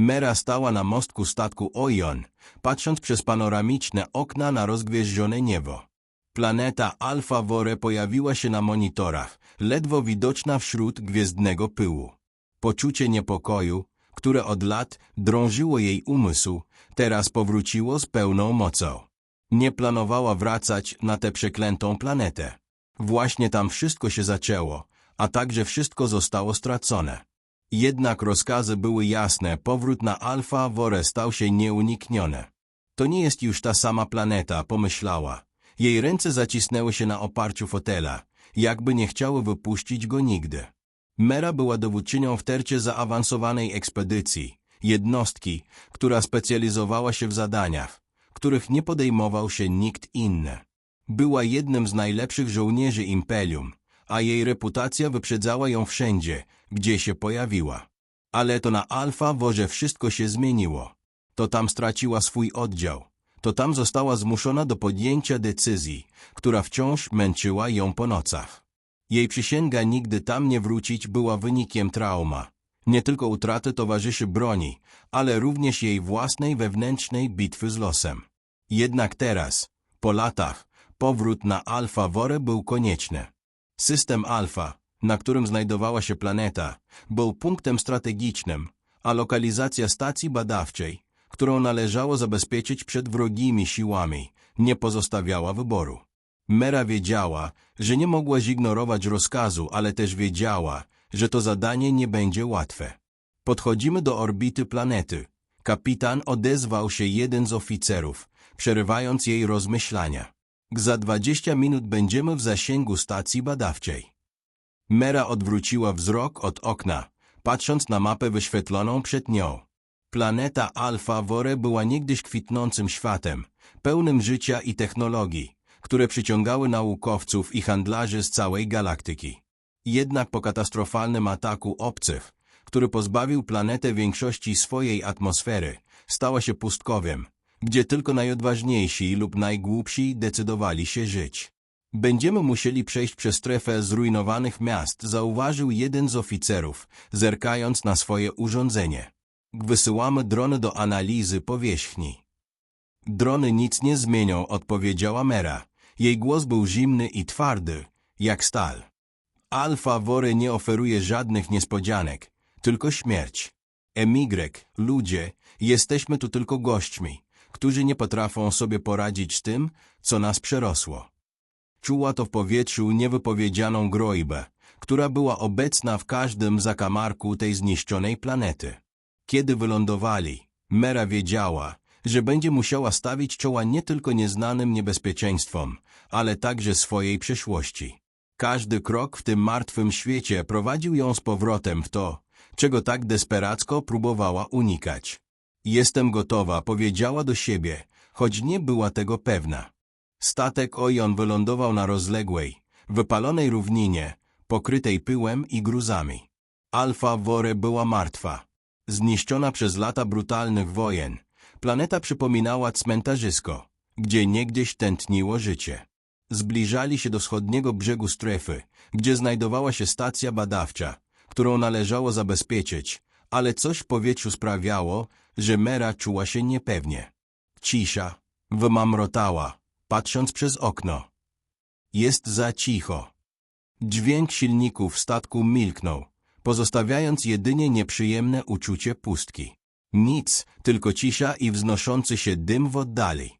Mera stała na mostku statku Ojon, patrząc przez panoramiczne okna na rozgwieżdżone niebo. Planeta Alfa Vore pojawiła się na monitorach, ledwo widoczna wśród gwiezdnego pyłu. Poczucie niepokoju, które od lat drążyło jej umysł, teraz powróciło z pełną mocą. Nie planowała wracać na tę przeklętą planetę. Właśnie tam wszystko się zaczęło, a także wszystko zostało stracone. Jednak rozkazy były jasne, powrót na Alfa Vore stał się nieunikniony. To nie jest już ta sama planeta, pomyślała. Jej ręce zacisnęły się na oparciu fotela, jakby nie chciały wypuścić go nigdy. Mera była dowódczynią w tercie zaawansowanej ekspedycji, jednostki, która specjalizowała się w zadaniach, których nie podejmował się nikt inny. Była jednym z najlepszych żołnierzy Imperium, a jej reputacja wyprzedzała ją wszędzie, gdzie się pojawiła. Ale to na Alfa Worze wszystko się zmieniło. To tam straciła swój oddział. To tam została zmuszona do podjęcia decyzji, która wciąż męczyła ją po nocach. Jej przysięga nigdy tam nie wrócić była wynikiem trauma. Nie tylko utraty towarzyszy broni, ale również jej własnej wewnętrznej bitwy z losem. Jednak teraz, po latach, powrót na Alfa Vore był konieczny. System Alfa, na którym znajdowała się planeta, był punktem strategicznym, a lokalizacja stacji badawczej, którą należało zabezpieczyć przed wrogimi siłami, nie pozostawiała wyboru. Mera wiedziała, że nie mogła zignorować rozkazu, ale też wiedziała, że to zadanie nie będzie łatwe. Podchodzimy do orbity planety. Kapitan odezwał się jeden z oficerów, przerywając jej rozmyślania. Za dwadzieścia minut będziemy w zasięgu stacji badawczej. Mera odwróciła wzrok od okna, patrząc na mapę wyświetloną przed nią. Planeta Alfa Vore była niegdyś kwitnącym światem, pełnym życia i technologii, które przyciągały naukowców i handlarzy z całej galaktyki. Jednak po katastrofalnym ataku obcych, który pozbawił planetę większości swojej atmosfery, stała się pustkowiem, gdzie tylko najodważniejsi lub najgłupsi decydowali się żyć. Będziemy musieli przejść przez strefę zrujnowanych miast, zauważył jeden z oficerów, zerkając na swoje urządzenie. Wysyłamy drony do analizy powierzchni. Drony nic nie zmienią, odpowiedziała Mera. Jej głos był zimny i twardy, jak stal. Alfa Wory nie oferuje żadnych niespodzianek, tylko śmierć. Emigrek, ludzie, jesteśmy tu tylko gośćmi, którzy nie potrafią sobie poradzić z tym, co nas przerosło. Czuła to w powietrzu niewypowiedzianą groźbę, która była obecna w każdym zakamarku tej zniszczonej planety. Kiedy wylądowali, Mera wiedziała, że będzie musiała stawić czoła nie tylko nieznanym niebezpieczeństwom, ale także swojej przeszłości. Każdy krok w tym martwym świecie prowadził ją z powrotem w to, czego tak desperacko próbowała unikać. Jestem gotowa, powiedziała do siebie, choć nie była tego pewna. Statek Ojon wylądował na rozległej, wypalonej równinie, pokrytej pyłem i gruzami. Alfa Vore była martwa. Zniszczona przez lata brutalnych wojen, planeta przypominała cmentarzysko, gdzie niegdyś tętniło życie. Zbliżali się do wschodniego brzegu strefy, gdzie znajdowała się stacja badawcza, którą należało zabezpieczyć, ale coś w powietrzu sprawiało, że Mera czuła się niepewnie. Cisza, wymamrotała, patrząc przez okno. Jest za cicho. Dźwięk silników statku milknął, pozostawiając jedynie nieprzyjemne uczucie pustki. Nic, tylko cisza i wznoszący się dym w oddali.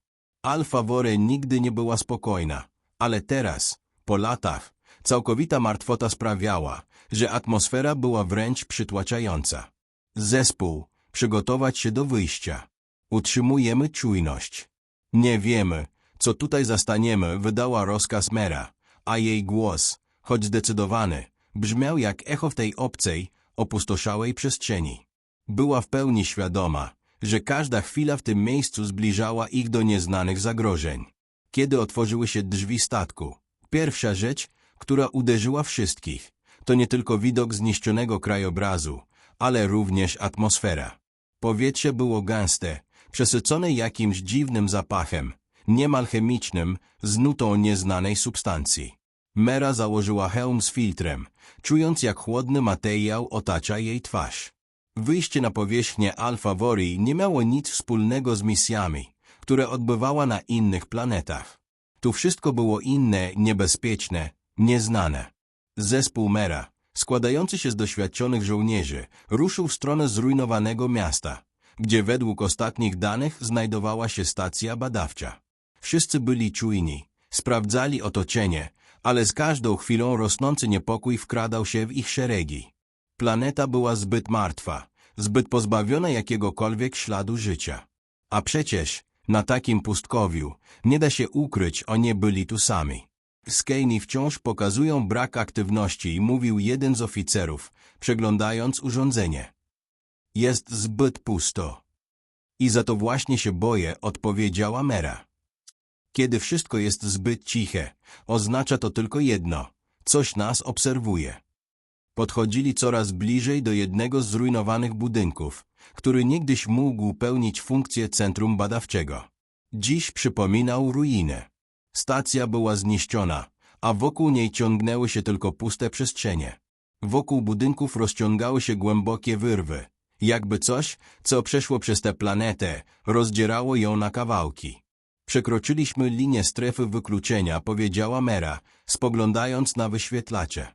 Alfa Vore nigdy nie była spokojna, ale teraz, po latach, całkowita martwota sprawiała, że atmosfera była wręcz przytłaczająca. Zespół, przygotować się do wyjścia. Utrzymujemy czujność. Nie wiemy, co tutaj zastaniemy, wydała rozkaz Mera, a jej głos, choć zdecydowany, brzmiał jak echo w tej obcej, opustoszałej przestrzeni. Była w pełni świadoma, że każda chwila w tym miejscu zbliżała ich do nieznanych zagrożeń. Kiedy otworzyły się drzwi statku, pierwsza rzecz, która uderzyła wszystkich, to nie tylko widok zniszczonego krajobrazu, ale również atmosfera. Powietrze było gęste, przesycone jakimś dziwnym zapachem, niemal chemicznym, z nutą nieznanej substancji. Mera założyła hełm z filtrem, czując jak chłodny materiał otacza jej twarz. Wyjście na powierzchnię Alfa Vori nie miało nic wspólnego z misjami, które odbywała na innych planetach. Tu wszystko było inne, niebezpieczne, nieznane. Zespół Mera, składający się z doświadczonych żołnierzy, ruszył w stronę zrujnowanego miasta, gdzie według ostatnich danych znajdowała się stacja badawcza. Wszyscy byli czujni, sprawdzali otoczenie, ale z każdą chwilą rosnący niepokój wkradał się w ich szeregi. Planeta była zbyt martwa, zbyt pozbawiona jakiegokolwiek śladu życia. A przecież, na takim pustkowiu, nie da się ukryć, oni byli tu sami. Skejni wciąż pokazują brak aktywności, mówił jeden z oficerów, przeglądając urządzenie. Jest zbyt pusto. I za to właśnie się boję, odpowiedziała Mera. Kiedy wszystko jest zbyt ciche, oznacza to tylko jedno. Coś nas obserwuje. Podchodzili coraz bliżej do jednego z zrujnowanych budynków, który niegdyś mógł pełnić funkcję centrum badawczego. Dziś przypominał ruinę. Stacja była zniszczona, a wokół niej ciągnęły się tylko puste przestrzenie. Wokół budynków rozciągały się głębokie wyrwy, jakby coś, co przeszło przez tę planetę, rozdzierało ją na kawałki. Przekroczyliśmy linię strefy wykluczenia, powiedziała Mera, spoglądając na wyświetlacze.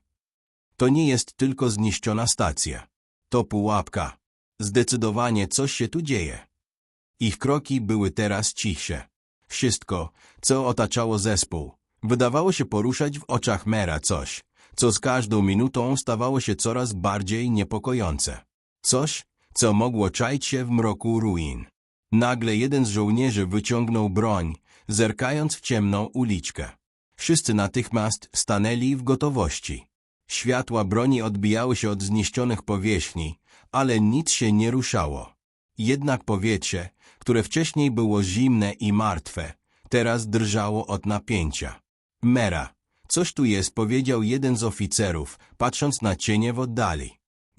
To nie jest tylko zniszczona stacja. To pułapka. Zdecydowanie coś się tu dzieje. Ich kroki były teraz cichsze. Wszystko, co otaczało zespół, wydawało się poruszać w oczach Mera coś, co z każdą minutą stawało się coraz bardziej niepokojące. Coś, co mogło czaić się w mroku ruin. Nagle jeden z żołnierzy wyciągnął broń, zerkając w ciemną uliczkę. Wszyscy natychmiast stanęli w gotowości. Światła broni odbijały się od zniszczonych powierzchni, ale nic się nie ruszało. Jednak powietrze, które wcześniej było zimne i martwe, teraz drżało od napięcia. Mera, coś tu jest, powiedział jeden z oficerów, patrząc na cienie w oddali.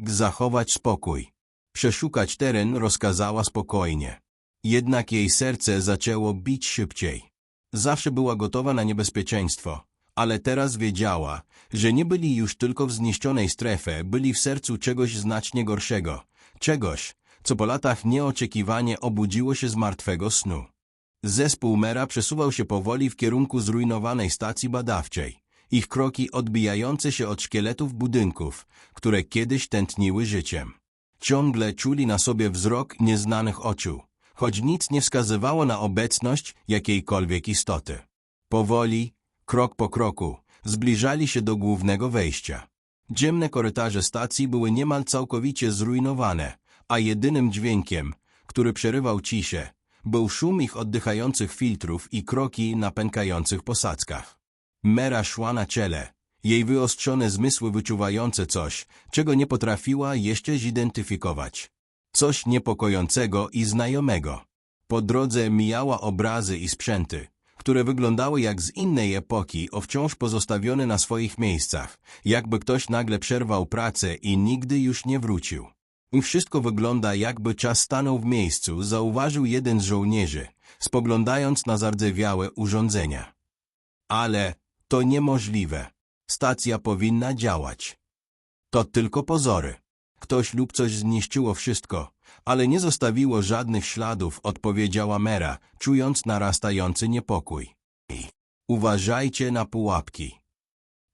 Zachować spokój. Przeszukać teren rozkazała spokojnie. Jednak jej serce zaczęło bić szybciej. Zawsze była gotowa na niebezpieczeństwo, ale teraz wiedziała, że nie byli już tylko w zniszczonej strefie, byli w sercu czegoś znacznie gorszego, czegoś, co po latach nieoczekiwanie obudziło się z martwego snu. Zespół Mera przesuwał się powoli w kierunku zrujnowanej stacji badawczej, ich kroki odbijające się od szkieletów budynków, które kiedyś tętniły życiem. Ciągle czuli na sobie wzrok nieznanych oczu, choć nic nie wskazywało na obecność jakiejkolwiek istoty. Powoli, krok po kroku, zbliżali się do głównego wejścia. Ciemne korytarze stacji były niemal całkowicie zrujnowane, a jedynym dźwiękiem, który przerywał ciszę, był szum ich oddychających filtrów i kroki na pękających posadzkach. Mera szła na ciele, jej wyostrzone zmysły wyczuwające coś, czego nie potrafiła jeszcze zidentyfikować. Coś niepokojącego i znajomego. Po drodze mijała obrazy i sprzęty, które wyglądały jak z innej epoki, o wciąż pozostawione na swoich miejscach, jakby ktoś nagle przerwał pracę i nigdy już nie wrócił. Wszystko wygląda jakby czas stanął w miejscu, zauważył jeden z żołnierzy, spoglądając na zardzewiałe urządzenia. Ale to niemożliwe. Stacja powinna działać. To tylko pozory. Ktoś lub coś zniszczyło wszystko, ale nie zostawiło żadnych śladów, odpowiedziała Mera, czując narastający niepokój. Uważajcie na pułapki.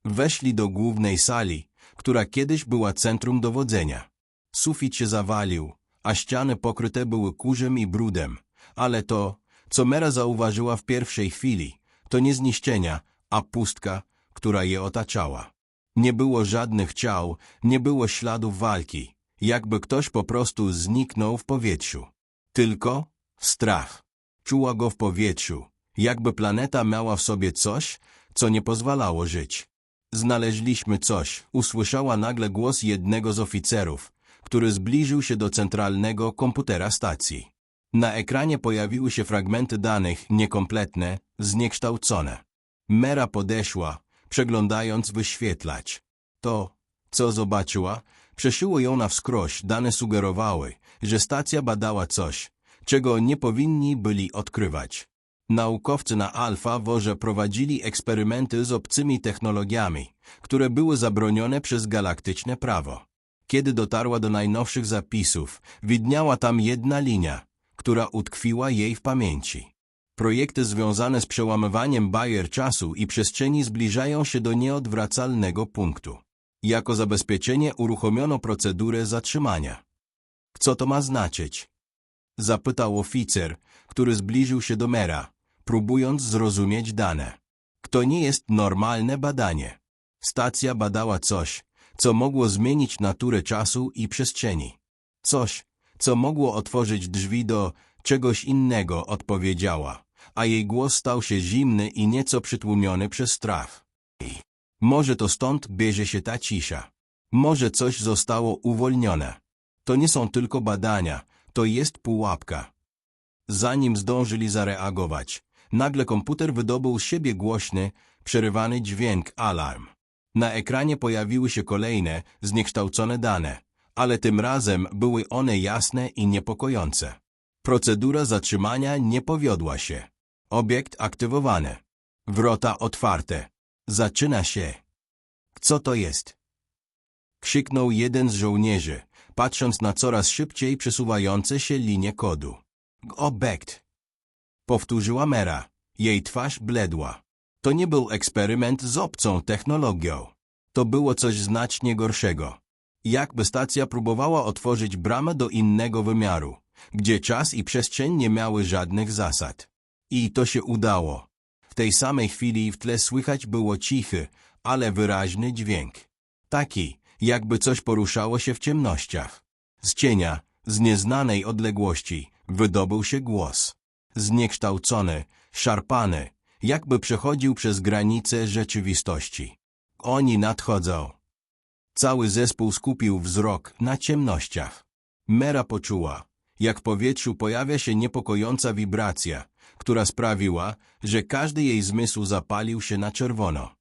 Weszli do głównej sali, która kiedyś była centrum dowodzenia. Sufit się zawalił, a ściany pokryte były kurzem i brudem, ale to, co Mera zauważyła w pierwszej chwili, to nie zniszczenia, a pustka, która je otaczała. Nie było żadnych ciał, nie było śladów walki, jakby ktoś po prostu zniknął w powietrzu. Tylko strach. Czuła go w powietrzu, jakby planeta miała w sobie coś, co nie pozwalało żyć. Znaleźliśmy coś, usłyszała nagle głos jednego z oficerów, który zbliżył się do centralnego komputera stacji. Na ekranie pojawiły się fragmenty danych niekompletne, zniekształcone. Mera podeszła, przeglądając wyświetlać. To, co zobaczyła, przeszyło ją na wskroś. Dane sugerowały, że stacja badała coś, czego nie powinni byli odkrywać. Naukowcy na Alfa Worze prowadzili eksperymenty z obcymi technologiami, które były zabronione przez galaktyczne prawo. Kiedy dotarła do najnowszych zapisów, widniała tam jedna linia, która utkwiła jej w pamięci. Projekty związane z przełamywaniem barier czasu i przestrzeni zbliżają się do nieodwracalnego punktu. Jako zabezpieczenie uruchomiono procedurę zatrzymania. Co to ma znaczyć? Zapytał oficer, który zbliżył się do mera, próbując zrozumieć dane. To nie jest normalne badanie. Stacja badała coś, co mogło zmienić naturę czasu i przestrzeni. Coś, co mogło otworzyć drzwi do czegoś innego, odpowiedziała, a jej głos stał się zimny i nieco przytłumiony przez strach. Może to stąd bierze się ta cisza. Może coś zostało uwolnione. To nie są tylko badania, to jest pułapka. Zanim zdążyli zareagować, nagle komputer wydobył z siebie głośny, przerywany dźwięk alarm. Na ekranie pojawiły się kolejne, zniekształcone dane, ale tym razem były one jasne i niepokojące. Procedura zatrzymania nie powiodła się. Obiekt aktywowany. Wrota otwarte. Zaczyna się. Co to jest? Krzyknął jeden z żołnierzy, patrząc na coraz szybciej przesuwające się linie kodu. Obiekt. Powtórzyła Mera. Jej twarz bledła. To nie był eksperyment z obcą technologią. To było coś znacznie gorszego. Jakby stacja próbowała otworzyć bramę do innego wymiaru, gdzie czas i przestrzeń nie miały żadnych zasad. I to się udało. W tej samej chwili w tle słychać było cichy, ale wyraźny dźwięk. Taki, jakby coś poruszało się w ciemnościach. Z cienia, z nieznanej odległości, wydobył się głos. Zniekształcony, szarpany, jakby przechodził przez granice rzeczywistości. Oni nadchodzą. Cały zespół skupił wzrok na ciemnościach. Mera poczuła, jak w powietrzu pojawia się niepokojąca wibracja, która sprawiła, że każdy jej zmysł zapalił się na czerwono.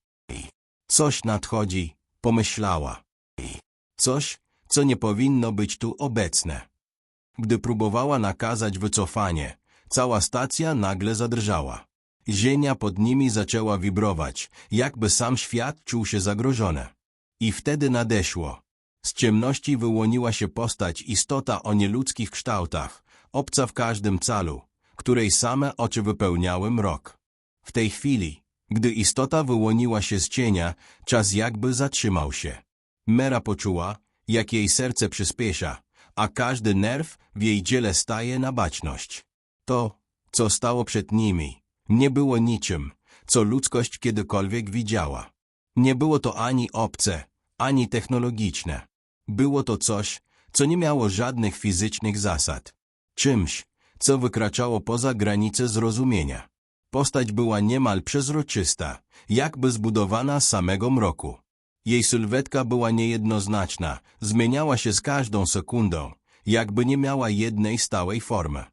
Coś nadchodzi, pomyślała. Coś, co nie powinno być tu obecne. Gdy próbowała nakazać wycofanie, cała stacja nagle zadrżała. Ziemia pod nimi zaczęła wibrować, jakby sam świat czuł się zagrożony. I wtedy nadeszło. Z ciemności wyłoniła się postać istota o nieludzkich kształtach, obca w każdym calu, której same oczy wypełniały mrok. W tej chwili, gdy istota wyłoniła się z cienia, czas jakby zatrzymał się. Mera poczuła, jak jej serce przyspiesza, a każdy nerw w jej dziele staje na baczność. To, co stało przed nimi, nie było niczym, co ludzkość kiedykolwiek widziała. Nie było to ani obce, ani technologiczne. Było to coś, co nie miało żadnych fizycznych zasad. Czymś, co wykraczało poza granice zrozumienia. Postać była niemal przezroczysta, jakby zbudowana z samego mroku. Jej sylwetka była niejednoznaczna, zmieniała się z każdą sekundą, jakby nie miała jednej stałej formy.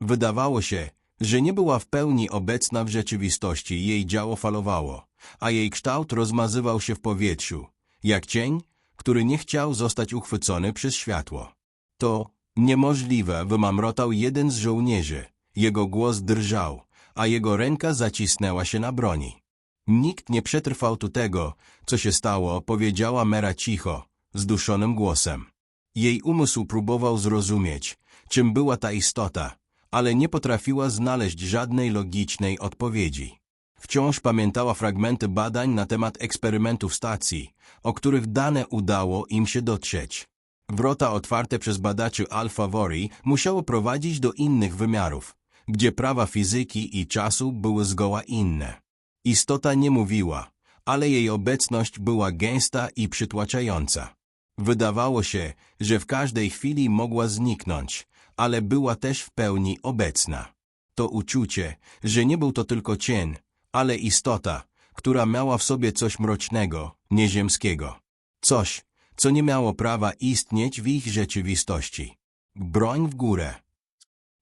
Wydawało się, że nie była w pełni obecna w rzeczywistości, jej działo falowało, a jej kształt rozmazywał się w powietrzu, jak cień, który nie chciał zostać uchwycony przez światło. To niemożliwe, wymamrotał jeden z żołnierzy. Jego głos drżał, a jego ręka zacisnęła się na broni. Nikt nie przetrwał tu tego, co się stało, powiedziała Mera cicho, zduszonym głosem. Jej umysł próbował zrozumieć, czym była ta istota, ale nie potrafiła znaleźć żadnej logicznej odpowiedzi. Wciąż pamiętała fragmenty badań na temat eksperymentów stacji, o których dane udało im się dotrzeć. Wrota otwarte przez badaczy Alpha Vori musiało prowadzić do innych wymiarów, gdzie prawa fizyki i czasu były zgoła inne. Istota nie mówiła, ale jej obecność była gęsta i przytłaczająca. Wydawało się, że w każdej chwili mogła zniknąć, ale była też w pełni obecna. To uczucie, że nie był to tylko cień, ale istota, która miała w sobie coś mrocznego, nieziemskiego. Coś, co nie miało prawa istnieć w ich rzeczywistości. Broń w górę.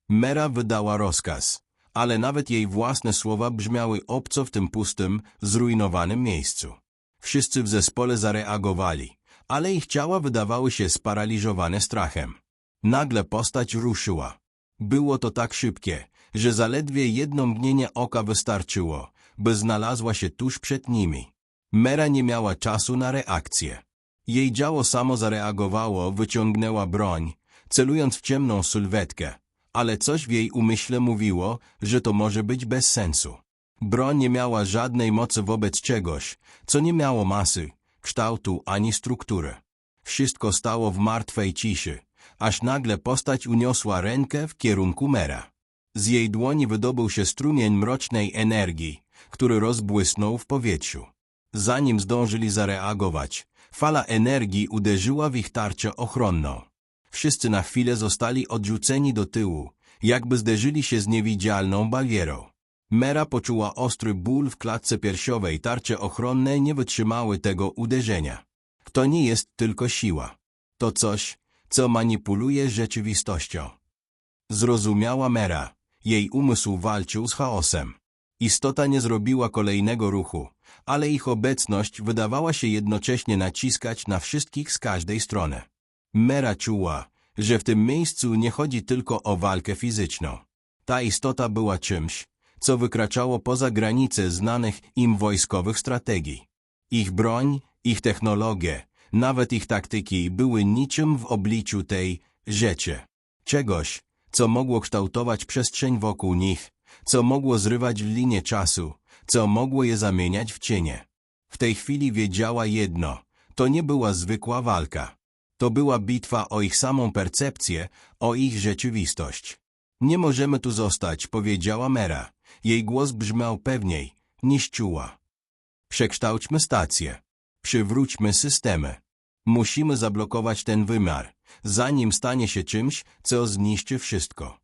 Mera wydała rozkaz, ale nawet jej własne słowa brzmiały obco w tym pustym, zrujnowanym miejscu. Wszyscy w zespole zareagowali, ale ich ciała wydawały się sparaliżowane strachem. Nagle postać ruszyła. Było to tak szybkie, że zaledwie jedno mgnienie oka wystarczyło, by znalazła się tuż przed nimi. Mera nie miała czasu na reakcję. Jej działo samo zareagowało, wyciągnęła broń, celując w ciemną sylwetkę, ale coś w jej umyśle mówiło, że to może być bez sensu. Broń nie miała żadnej mocy wobec czegoś, co nie miało masy, kształtu ani struktury. Wszystko stało w martwej ciszy, aż nagle postać uniosła rękę w kierunku Mera. Z jej dłoni wydobył się strumień mrocznej energii, który rozbłysnął w powietrzu. Zanim zdążyli zareagować, fala energii uderzyła w ich tarczę ochronną. Wszyscy na chwilę zostali odrzuceni do tyłu, jakby zderzyli się z niewidzialną barierą. Mera poczuła ostry ból w klatce piersiowej, tarcze ochronne nie wytrzymały tego uderzenia. To nie jest tylko siła. To coś, co manipuluje rzeczywistością. Zrozumiała Mera. Jej umysł walczył z chaosem. Istota nie zrobiła kolejnego ruchu, ale ich obecność wydawała się jednocześnie naciskać na wszystkich z każdej strony. Mera czuła, że w tym miejscu nie chodzi tylko o walkę fizyczną. Ta istota była czymś, co wykraczało poza granice znanych im wojskowych strategii. Ich broń, ich technologie, nawet ich taktyki były niczym w obliczu tej rzeczy. Czegoś, co mogło kształtować przestrzeń wokół nich, co mogło zrywać linię czasu, co mogło je zamieniać w cienie. W tej chwili wiedziała jedno, to nie była zwykła walka. To była bitwa o ich samą percepcję, o ich rzeczywistość. Nie możemy tu zostać, powiedziała Mera. Jej głos brzmiał pewniej, niż czuła. Przekształćmy stację. Przywróćmy systemy. Musimy zablokować ten wymiar, zanim stanie się czymś, co zniszczy wszystko.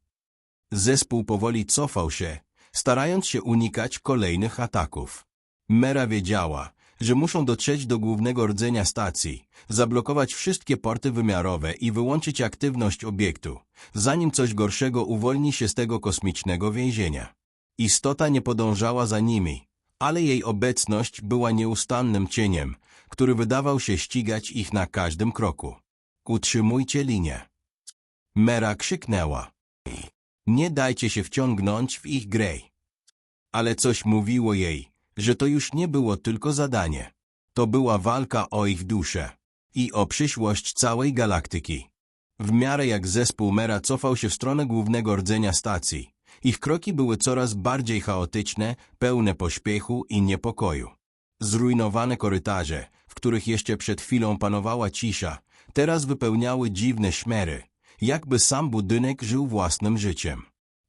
Zespół powoli cofał się, starając się unikać kolejnych ataków. Mera wiedziała, że muszą dotrzeć do głównego rdzenia stacji, zablokować wszystkie porty wymiarowe i wyłączyć aktywność obiektu, zanim coś gorszego uwolni się z tego kosmicznego więzienia. Istota nie podążała za nimi, ale jej obecność była nieustannym cieniem, który wydawał się ścigać ich na każdym kroku. Utrzymujcie linię. Mera krzyknęła. Nie dajcie się wciągnąć w ich grę. Ale coś mówiło jej, że to już nie było tylko zadanie. To była walka o ich duszę i o przyszłość całej galaktyki. W miarę jak zespół Mera cofał się w stronę głównego rdzenia stacji, ich kroki były coraz bardziej chaotyczne, pełne pośpiechu i niepokoju. Zrujnowane korytarze, w których jeszcze przed chwilą panowała cisza, teraz wypełniały dziwne szmery, jakby sam budynek żył własnym życiem.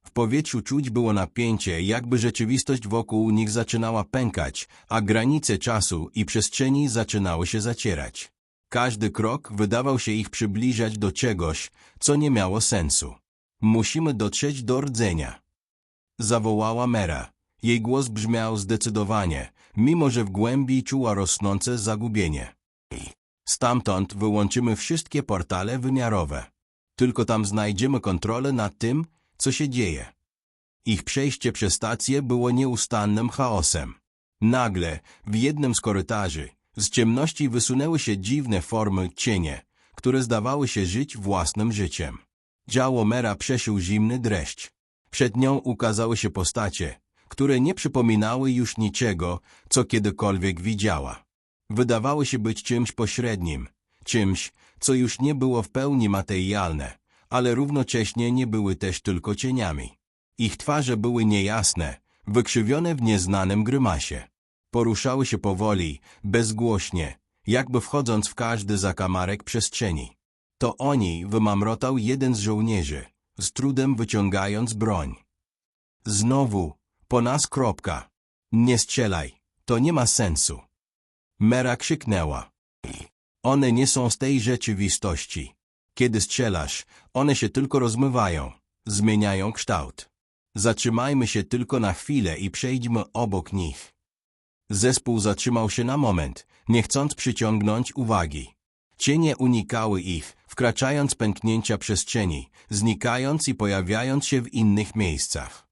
W powietrzu czuć było napięcie, jakby rzeczywistość wokół nich zaczynała pękać, a granice czasu i przestrzeni zaczynały się zacierać. Każdy krok wydawał się ich przybliżać do czegoś, co nie miało sensu. Musimy dotrzeć do rdzenia. Zawołała Mera. Jej głos brzmiał zdecydowanie, mimo że w głębi czuła rosnące zagubienie. Stamtąd wyłączymy wszystkie portale wymiarowe. Tylko tam znajdziemy kontrolę nad tym, co się dzieje. Ich przejście przez stację było nieustannym chaosem. Nagle, w jednym z korytarzy, z ciemności wysunęły się dziwne formy cienie, które zdawały się żyć własnym życiem. Działo Mera przeszył zimny dreszcz. Przed nią ukazały się postacie, które nie przypominały już niczego, co kiedykolwiek widziała. Wydawały się być czymś pośrednim, czymś, co już nie było w pełni materialne, ale równocześnie nie były też tylko cieniami. Ich twarze były niejasne, wykrzywione w nieznanym grymasie. Poruszały się powoli, bezgłośnie, jakby wchodząc w każdy zakamarek przestrzeni. To oni wymamrotał jeden z żołnierzy, z trudem wyciągając broń. Znowu, po nas kropka. Nie strzelaj, to nie ma sensu. Mera krzyknęła. One nie są z tej rzeczywistości. Kiedy strzelasz, one się tylko rozmywają, zmieniają kształt. Zatrzymajmy się tylko na chwilę i przejdźmy obok nich. Zespół zatrzymał się na moment, nie chcąc przyciągnąć uwagi. Cienie unikały ich, wkraczając pęknięcia przestrzeni, znikając i pojawiając się w innych miejscach.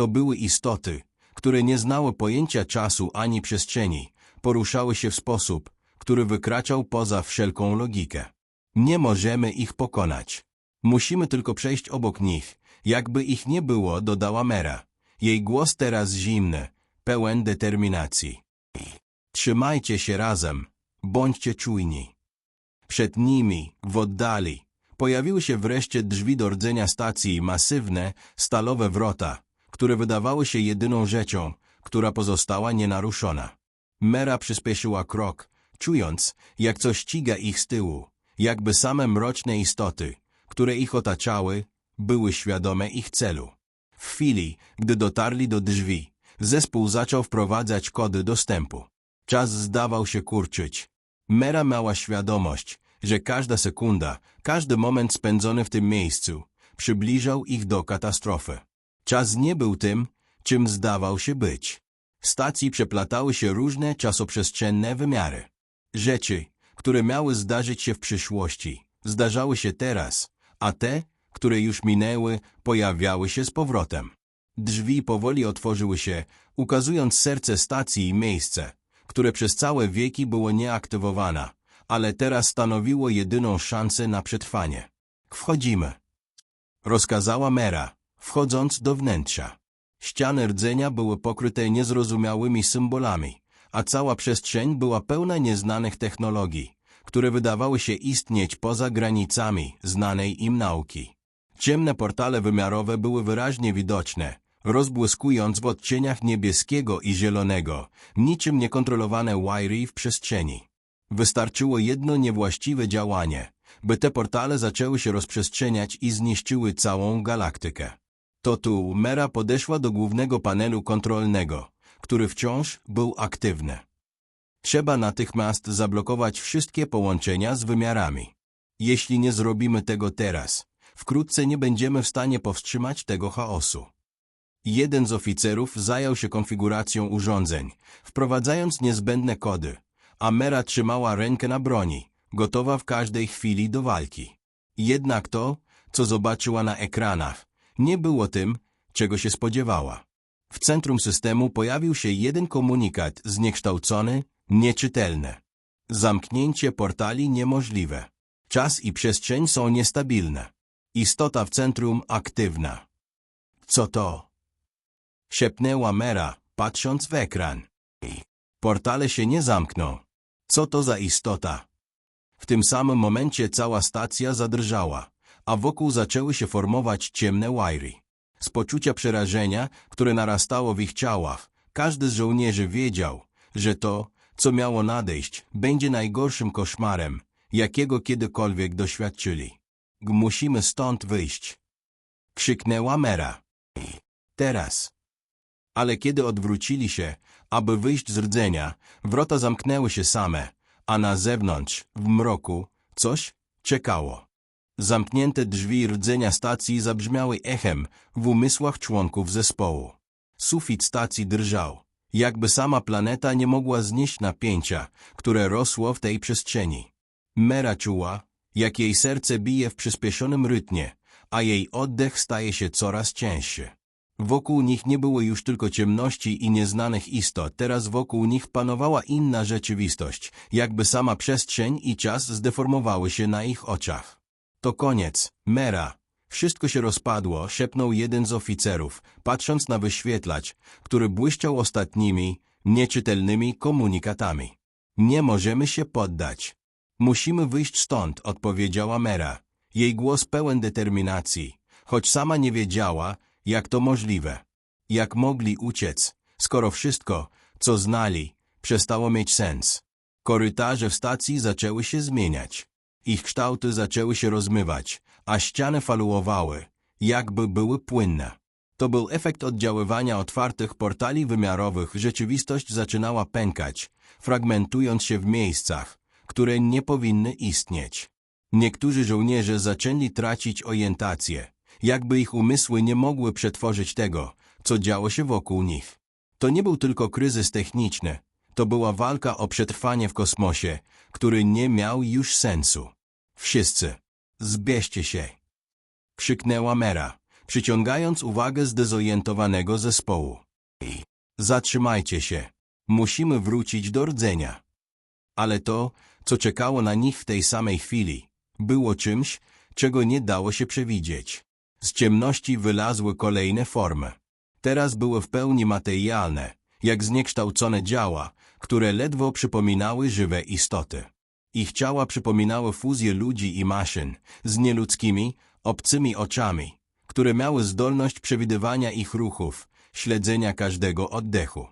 To były istoty, które nie znały pojęcia czasu ani przestrzeni, poruszały się w sposób, który wykraczał poza wszelką logikę. Nie możemy ich pokonać. Musimy tylko przejść obok nich, jakby ich nie było, dodała Mera. Jej głos teraz zimny, pełen determinacji. Trzymajcie się razem, bądźcie czujni. Przed nimi, w oddali, pojawiły się wreszcie drzwi do rdzenia stacji masywne, stalowe wrota, które wydawały się jedyną rzeczą, która pozostała nienaruszona. Mera przyspieszyła krok, czując, jak coś ściga ich z tyłu, jakby same mroczne istoty, które ich otaczały, były świadome ich celu. W chwili, gdy dotarli do drzwi, zespół zaczął wprowadzać kody dostępu. Czas zdawał się kurczyć. Mera miała świadomość, że każda sekunda, każdy moment spędzony w tym miejscu przybliżał ich do katastrofy. Czas nie był tym, czym zdawał się być. W stacji przeplatały się różne czasoprzestrzenne wymiary. Rzeczy, które miały zdarzyć się w przyszłości, zdarzały się teraz, a te, które już minęły, pojawiały się z powrotem. Drzwi powoli otworzyły się, ukazując serce stacji i miejsce, które przez całe wieki było nieaktywowane, ale teraz stanowiło jedyną szansę na przetrwanie. Wchodzimy. Rozkazała Mera, wchodząc do wnętrza. Ściany rdzenia były pokryte niezrozumiałymi symbolami, a cała przestrzeń była pełna nieznanych technologii, które wydawały się istnieć poza granicami znanej im nauki. Ciemne portale wymiarowe były wyraźnie widoczne, rozbłyskując w odcieniach niebieskiego i zielonego, niczym niekontrolowane wiry w przestrzeni. Wystarczyło jedno niewłaściwe działanie, by te portale zaczęły się rozprzestrzeniać i zniszczyły całą galaktykę. To tu Mera podeszła do głównego panelu kontrolnego, który wciąż był aktywny. Trzeba natychmiast zablokować wszystkie połączenia z wymiarami. Jeśli nie zrobimy tego teraz, wkrótce nie będziemy w stanie powstrzymać tego chaosu. Jeden z oficerów zajął się konfiguracją urządzeń, wprowadzając niezbędne kody, a Mera trzymała rękę na broni, gotowa w każdej chwili do walki. Jednak to, co zobaczyła na ekranach, nie było tym, czego się spodziewała. W centrum systemu pojawił się jeden komunikat zniekształcony, nieczytelny. Zamknięcie portali niemożliwe. Czas i przestrzeń są niestabilne. Istota w centrum aktywna. Co to? Szepnęła Mera, patrząc w ekran. Portale się nie zamkną. Co to za istota? W tym samym momencie cała stacja zadrżała, a wokół zaczęły się formować ciemne wiry. Z poczucia przerażenia, które narastało w ich ciałach, każdy z żołnierzy wiedział, że to, co miało nadejść, będzie najgorszym koszmarem, jakiego kiedykolwiek doświadczyli. Musimy stąd wyjść. Krzyknęła Mera. Teraz. Ale kiedy odwrócili się, aby wyjść z rdzenia, wrota zamknęły się same, a na zewnątrz, w mroku, coś czekało. Zamknięte drzwi rdzenia stacji zabrzmiały echem w umysłach członków zespołu. Sufit stacji drżał, jakby sama planeta nie mogła znieść napięcia, które rosło w tej przestrzeni. Mera czuła, jak jej serce bije w przyspieszonym rytmie, a jej oddech staje się coraz cięższy. Wokół nich nie było już tylko ciemności i nieznanych istot, teraz wokół nich panowała inna rzeczywistość, jakby sama przestrzeń i czas zdeformowały się na ich oczach. To koniec, Mera. Wszystko się rozpadło, szepnął jeden z oficerów, patrząc na wyświetlacz, który błyszczał ostatnimi, nieczytelnymi komunikatami. Nie możemy się poddać. Musimy wyjść stąd, odpowiedziała Mera. Jej głos pełen determinacji, choć sama nie wiedziała, jak to możliwe. Jak mogli uciec, skoro wszystko, co znali, przestało mieć sens. Korytarze w stacji zaczęły się zmieniać. Ich kształty zaczęły się rozmywać, a ściany faluowały, jakby były płynne. To był efekt oddziaływania otwartych portali wymiarowych. Rzeczywistość zaczynała pękać, fragmentując się w miejscach, które nie powinny istnieć. Niektórzy żołnierze zaczęli tracić orientację, jakby ich umysły nie mogły przetworzyć tego, co działo się wokół nich. To nie był tylko kryzys techniczny, to była walka o przetrwanie w kosmosie, który nie miał już sensu. Wszyscy, zbierzcie się! Krzyknęła Mera, przyciągając uwagę zdezorientowanego zespołu. Zatrzymajcie się, musimy wrócić do rdzenia. Ale to, co czekało na nich w tej samej chwili, było czymś, czego nie dało się przewidzieć. Z ciemności wylazły kolejne formy. Teraz były w pełni materialne, jak zniekształcone działa, które ledwo przypominały żywe istoty. Ich ciała przypominały fuzję ludzi i maszyn z nieludzkimi, obcymi oczami, które miały zdolność przewidywania ich ruchów, śledzenia każdego oddechu.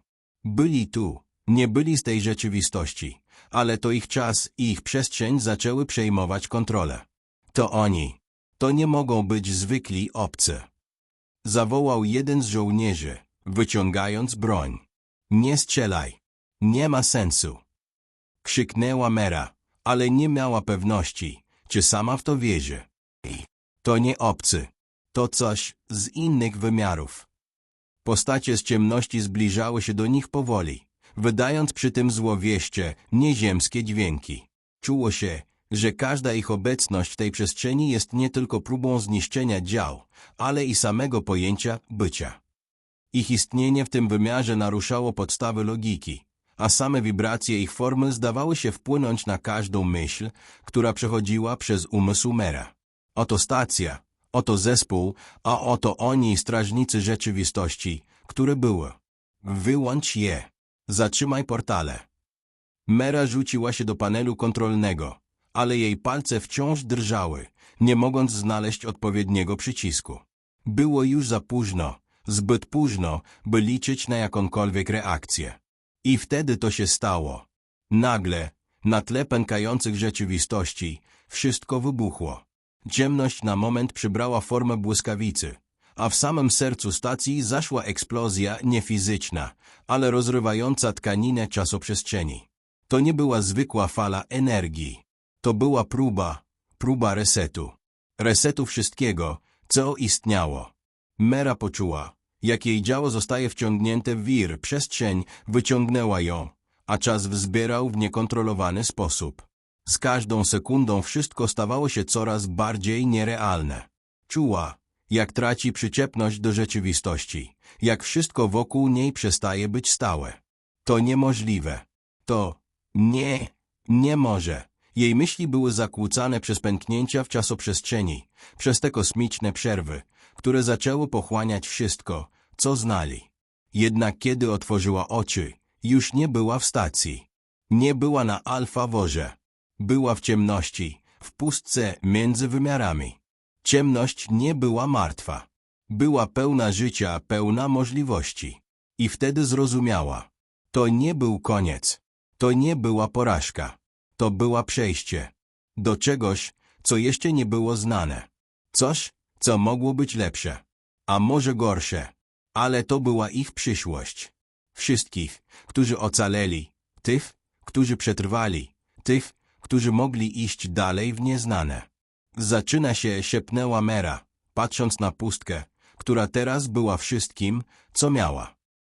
Byli tu, nie byli z tej rzeczywistości, ale to ich czas i ich przestrzeń zaczęły przejmować kontrolę. To oni. To nie mogą być zwykli obcy. Zawołał jeden z żołnierzy, wyciągając broń. Nie strzelaj. Nie ma sensu. Krzyknęła Mera, ale nie miała pewności, czy sama w to wierzy. To nie obcy. To coś z innych wymiarów. Postacie z ciemności zbliżały się do nich powoli, wydając przy tym złowieście, nieziemskie dźwięki. Czuło się, że każda ich obecność w tej przestrzeni jest nie tylko próbą zniszczenia dział, ale i samego pojęcia bycia. Ich istnienie w tym wymiarze naruszało podstawy logiki, a same wibracje ich formy zdawały się wpłynąć na każdą myśl, która przechodziła przez umysł Mera. Oto stacja, oto zespół, a oto oni strażnicy rzeczywistości, które były. Wyłącz je. Zatrzymaj portale. Mera rzuciła się do panelu kontrolnego, ale jej palce wciąż drżały, nie mogąc znaleźć odpowiedniego przycisku. Było już za późno, zbyt późno, by liczyć na jakąkolwiek reakcję. I wtedy to się stało. Nagle, na tle pękających rzeczywistości, wszystko wybuchło. Ciemność na moment przybrała formę błyskawicy, a w samym sercu stacji zaszła eksplozja niefizyczna, ale rozrywająca tkaninę czasoprzestrzeni. To nie była zwykła fala energii. To była próba, próba resetu. Resetu wszystkiego, co istniało. Mera poczuła, jak jej działo zostaje wciągnięte w wir, przestrzeń wyciągnęła ją, a czas wzbierał w niekontrolowany sposób. Z każdą sekundą wszystko stawało się coraz bardziej nierealne. Czuła, jak traci przyczepność do rzeczywistości, jak wszystko wokół niej przestaje być stałe. To niemożliwe. To nie, nie może. Jej myśli były zakłócane przez pęknięcia w czasoprzestrzeni, przez te kosmiczne przerwy, które zaczęły pochłaniać wszystko, co znali. Jednak kiedy otworzyła oczy, już nie była w stacji. Nie była na alfa-worze. Była w ciemności, w pustce między wymiarami. Ciemność nie była martwa. Była pełna życia, pełna możliwości. I wtedy zrozumiała. To nie był koniec. To nie była porażka. To była przejście. Do czegoś, co jeszcze nie było znane. Coś, co mogło być lepsze. A może gorsze. Ale to była ich przyszłość. Wszystkich, którzy ocaleli. Tych, którzy przetrwali. Tych, którzy mogli iść dalej w nieznane. Zaczyna się, szepnęła Mera, patrząc na pustkę, która teraz była wszystkim, co miała.